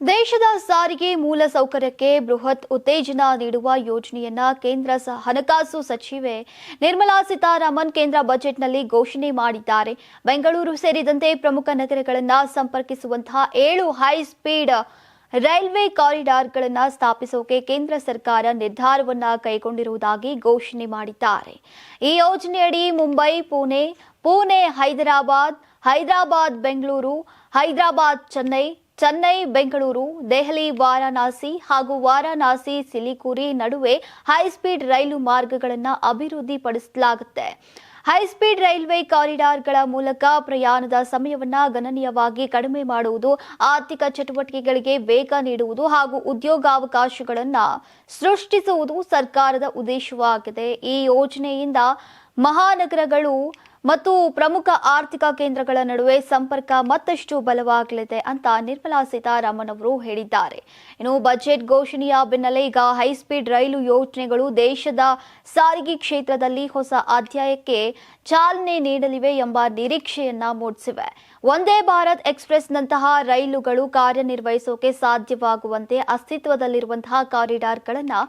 ದೇಶದ ಸಾರಿಗೆ ಮೂಲ ಸೌಕರ್ಯಕ್ಕೆ ಬೃಹತ್ ಉತ್ತೇಜನ ನೀಡುವ ಯೋಜನೆಯನ್ನ ಕೇಂದ್ರ ಹಣಕಾಸು ಸಚಿವೆ ನಿರ್ಮಲಾ ಸೀತಾರಾಮನ್ ಕೇಂದ್ರ ಬಜೆಟ್ನಲ್ಲಿ ಘೋಷಣೆ ಮಾಡಿದ್ದಾರೆ. ಬೆಂಗಳೂರು ಸೇರಿದಂತೆ ಪ್ರಮುಖ ನಗರಗಳನ್ನು ಸಂಪರ್ಕಿಸುವಂತಹ ಏಳು ಹೈ ಸ್ಪೀಡ್ ರೈಲ್ವೆ ಕಾರಿಡಾರ್ಗಳನ್ನು ಸ್ಥಾಪಿಸೋಕೆ ಕೇಂದ್ರ ಸರ್ಕಾರ ನಿರ್ಧಾರವನ್ನ ಕೈಗೊಂಡಿರುವುದಾಗಿ ಘೋಷಣೆ ಮಾಡಿದ್ದಾರೆ. ಈ ಯೋಜನೆಯಡಿ ಮುಂಬೈ, ಪುಣೆ ಪುಣೆ, ಹೈದರಾಬಾದ್ ಹೈದರಾಬಾದ್, ಬೆಂಗಳೂರು, ಹೈದರಾಬಾದ್, ಚೆನ್ನೈ ಚೆನ್ನೈ, ಬೆಂಗಳೂರು, ದೆಹಲಿ, ವಾರಾಣಸಿ ಹಾಗೂ ವಾರಾಣಸಿ ಸಿಲಿಕುರಿ ನಡುವೆ ಹೈಸ್ಪೀಡ್ ರೈಲು ಮಾರ್ಗಗಳನ್ನು ಅಭಿವೃದ್ಧಿಪಡಿಸಲಾಗುತ್ತೆ. ಹೈಸ್ಪೀಡ್ ರೈಲ್ವೆ ಕಾರಿಡಾರ್ಗಳ ಮೂಲಕ ಪ್ರಯಾಣದ ಸಮಯವನ್ನ ಗಣನೀಯವಾಗಿ ಕಡಿಮೆ ಮಾಡುವುದು, ಆರ್ಥಿಕ ಚಟುವಟಿಕೆಗಳಿಗೆ ವೇಗ ನೀಡುವುದು ಹಾಗೂ ಉದ್ಯೋಗಾವಕಾಶಗಳನ್ನು ಸೃಷ್ಟಿಸುವುದು ಸರ್ಕಾರದ ಉದ್ದೇಶವಾಗಿದೆ. ಈ ಯೋಜನೆಯಿಂದ ಮಹಾನಗರಗಳು ಮತ್ತು ಪ್ರಮುಖ ಆರ್ಥಿಕ ಕೇಂದ್ರಗಳ ನಡುವೆ ಸಂಪರ್ಕ ಮತ್ತಷ್ಟು ಬಲವಾಗಲಿದೆ ಅಂತ ನಿರ್ಮಲಾ ಸೀತಾರಾಮನ್ ಅವರು ಹೇಳಿದ್ದಾರೆ. ಇನ್ನು ಬಜೆಟ್ ಘೋಷಣೆಯ ಬೆನ್ನಲ್ಲೇ ಈಗ ಹೈಸ್ಪೀಡ್ ರೈಲು ಯೋಜನೆಗಳು ದೇಶದ ಸಾರಿಗೆ ಕ್ಷೇತ್ರದಲ್ಲಿ ಹೊಸ ಅಧ್ಯಾಯಕ್ಕೆ ಚಾಲನೆ ನೀಡಲಿವೆ ಎಂಬ ನಿರೀಕ್ಷೆಯನ್ನ ಮೂಡಿಸಿವೆ. ಒಂದೇ ಭಾರತ್ ಎಕ್ಸ್ಪ್ರೆಸ್ನಂತಹ ರೈಲುಗಳು ಕಾರ್ಯನಿರ್ವಹಿಸೋಕೆ ಸಾಧ್ಯವಾಗುವಂತೆ ಅಸ್ತಿತ್ವದಲ್ಲಿರುವಂತಹ ಕಾರಿಡಾರ್ಗಳನ್ನು,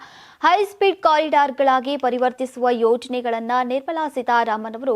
ಹೈಸ್ಪೀಡ್ ಕಾರಿಡಾರ್ಗಳಾಗಿ ಪರಿವರ್ತಿಸುವ ಯೋಜನೆಗಳನ್ನ ನಿರ್ಮಲಾ ಸೀತಾರಾಮನ್ ಅವರು